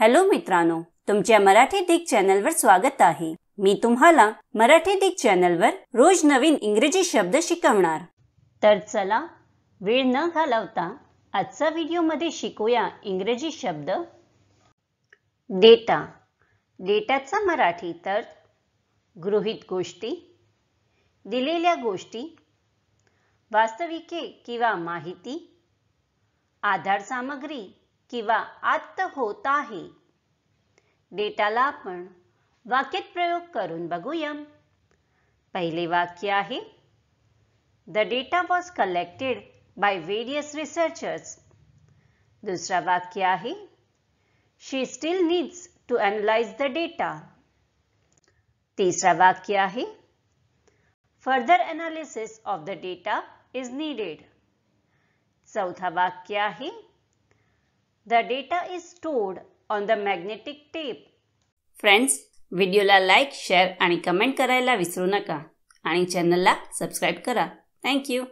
Hello मित्रांनो तुमच्या मराठी दिग चॅनलवर स्वागत आहे. मी तुम्हाला मराठी दिग चॅनलवर रोज नवीन इंग्रजी शब्द शिकवणार. तर चला वेळ न घालवता आजचा व्हिडिओमध्ये शिकूया इंग्रजी शब्द. डेटा. डेटाचा मराठी तर गृहीत गोष्टी दिलेल्या गोष्टी वास्तविके किंवा माहिती आधार सामग्री किंवा आत्त होत आहे. डेटाला आपण वाक्यात प्रयोग करून बघूया पहिले वाक्य आहे the data was collected by various researchers दुसरा वाक्य आहे she still needs to analyse the data तिसरा वाक्य आहे further analysis of the data is needed चौथा वाक्य आहे the data is stored on the magnetic tape friends व्हिडिओला लाईक शेअर आणि कमेंट करायला विसरू नका. आणि चॅनलला सबस्क्राईब करा. थँक्यू